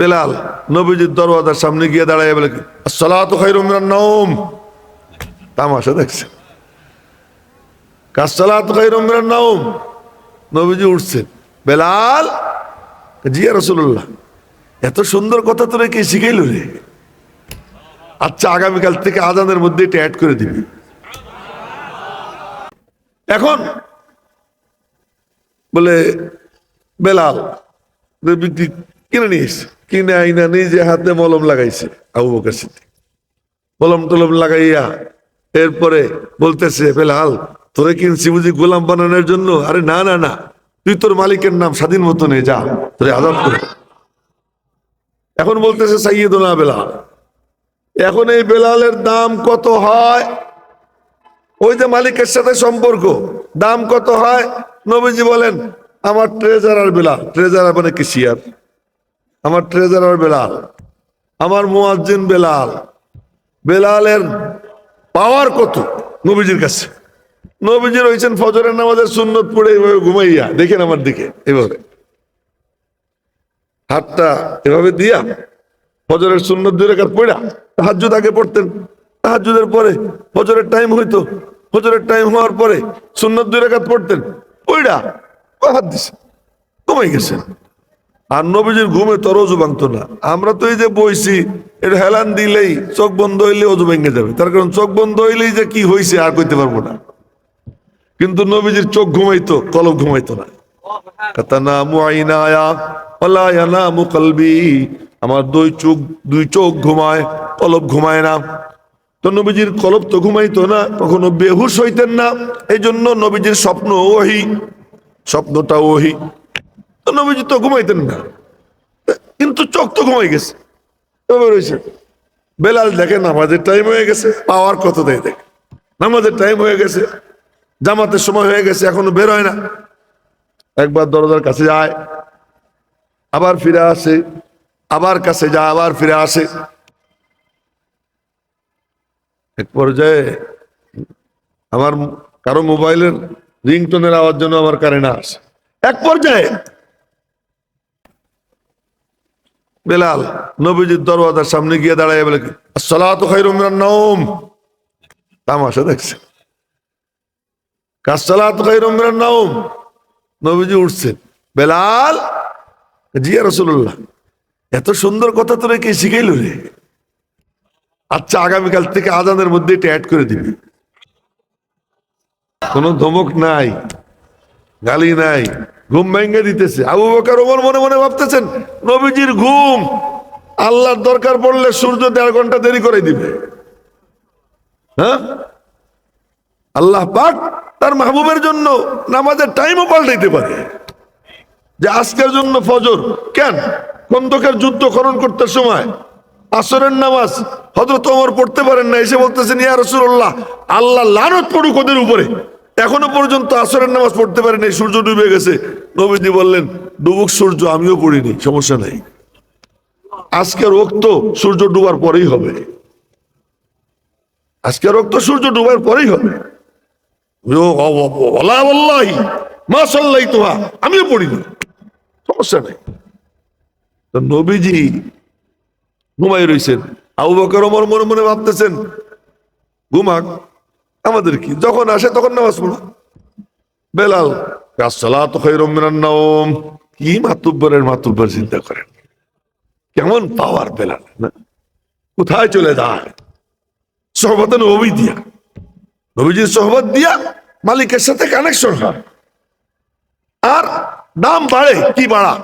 বেলাল, নবীজির দরওয়াজার সামনে গিয়ে দাঁড়ায় বলে সালাত নওম। তামাশা দেখছে। বেলাল জিয়া রসুল্লাহ এত সুন্দর কথা তোরা কে রে? আচ্ছা আগামীকাল থেকে মধ্যে এটা অ্যাড করে দিবি। এখন বলে, বেলাল কিনে নিস কিনে আইনা নিজে হাতে মলম লাগাইছে, আবু বকর সিদ্দিক। মলম টলম লাগাইয়া এরপরে বলতেছে বেলাল তোরে কিনছি বুঝি গোলাম বানানোর জন্য? আরে না না না, তুই তোর মালিকের নাম স্বাধীন মতো নে যা, তোরে আজাদ করে। এখন বলতেছে সাইয়েদুল্লাহ বেলাল, এখন এই বেলালের দাম কত হয়? ওই যে মালিকের সাথে সম্পর্ক, দাম কত হয়? নবীজি বলেন, আমার ট্রেজারার বেলাল ট্রেজারার মানে কেশিয়ার আমার ট্রেজারার বেলাল, আমার মুয়াজ্জিন বেলাল। বেলালের পাওয়ার কত নবীজির কাছে? নবীজি রয়েছেন ফজরের নামাজের সুন্নত পড়ে এইভাবে ঘুমাইয়া, দেখেন আমার দিকে এইভাবে হাতটা এভাবে দিয়া ফজরের সুন্নত দুই রেখাত পড়া তাহাজুদ আগে পড়তেন। তাহাজুদের পরে ফজরের টাইম হইতো। ফজরের টাইম হওয়ার পরে সুন্নত দুই রেখাত পড়তেন। পড়া হাত দিছে কমে গেছেন। আর নবীজির ঘুমে তো রোজু ভাঙতো না। আমরা তো এই যে বইছি এটা হেলান দিলেই চোখ বন্ধ হইলে অজু ভেঙে যাবে। তার কারণ চোখ বন্ধ হইলেই যে কি হয়েছে আর কইতে পারব না। কিন্তু নবীজির চোখ ঘুমাইতো কলম ঘুমাইতো না। কলবি। আমার দুই চোখ দুই চোখ ঘুমায়, কলব ঘুমায় না। তো নবীজির কলব তো ঘুমাইতো না, কখনো বেহুশ হইতেন না। এই জন্য নবীজির স্বপ্ন ওহি, স্বপ্নটা ওহি। তো নবীজি তো ঘুমাইতেন না। কিন্তু চোখ তো ঘুমাই গেছে। এভাবে রয়েছে। বেলাল দেখে নামাজের টাইম হয়ে গেছে, পাওয়ার কত দেয় দেখ নামাজের টাইম হয়ে গেছে, জামাতের সময় হয়ে গেছে, এখনও বের হয় না। একবার দরজার কাছে যায়, আবার ফিরে আসে, আবার কাছে যায়, আবার ফিরে আসে। এক পর্যায়ে আমার কারও মোবাইলের রিংটোনের আওয়াজ জন্য আমার কানে না আসে। এক পর্যায়ে বেলাল, নবীজির দরওয়াজার সামনে গিয়ে দাঁড়ায় বলে সালাত নওম। তামাশা দেখছে। বেলাল জিয়া রসুল্লাহ এত সুন্দর কথা তোরা রে? আচ্ছা আগামীকাল থেকে আজানের মধ্যে এটা অ্যাড করে দিবি। কোনো ধমক নাই। গালি নাই, ঘুম ভেঙে দিতেছে। আবু বকার ওমর মনে মনে ভাবতেছেন, নবীজির ঘুম আল্লাহর দরকার পড়লে সূর্য দেড় ঘণ্টা দেরি করে দিবে। হ্যাঁ? আল্লাহ পাক তার মাহবুবের জন্য নামাজের টাইমও পাল্টাইতে পারে। যে আজকের জন্য ফজর, কেন? কন্দকের যুদ্ধ খনন করতে সময় আসরের নামাজ হজরত ওমর পড়তে পারেন না, এসে বলতেছেন, ইয়া রসুল্লাহ আল্লাহ লানত পড়ুক ওদের উপরে। এখনও পর্যন্ত আসরের নামাজ পড়তে পারেনি, সূর্য ডুবে গেছে। নবীজি বললেন, ডুবুক সূর্য, আমিও পড়িনি, সমস্যা নেই। আজকের রক্ত সূর্য ডুবার পরেই হবে। আজকের রক্ত সূর্য ডুবার পরেই হবে। মা আমিও পড়িনি। সমস্যা নেই। নবীজি ঘুমাই রইছেন। আবু বকর মনে মনে ভাবতেছেন, ঘুমাক। আমাদের কি? যখন আসে তখন নামাজ পড়ো। বেলাল সালাত খৈরম মিনান নওম। কি মাতুব্বরের মাতুব্বর চিন্তা করেন? কেমন পাওয়ার বেলাল কোথায় চলে যায়? সহবত নবী দিয়া। নবীজির সহবত দিয়া মালিকের সাথে কানেকশন হয়। আর দাম বাড়ে, কি বাড়া?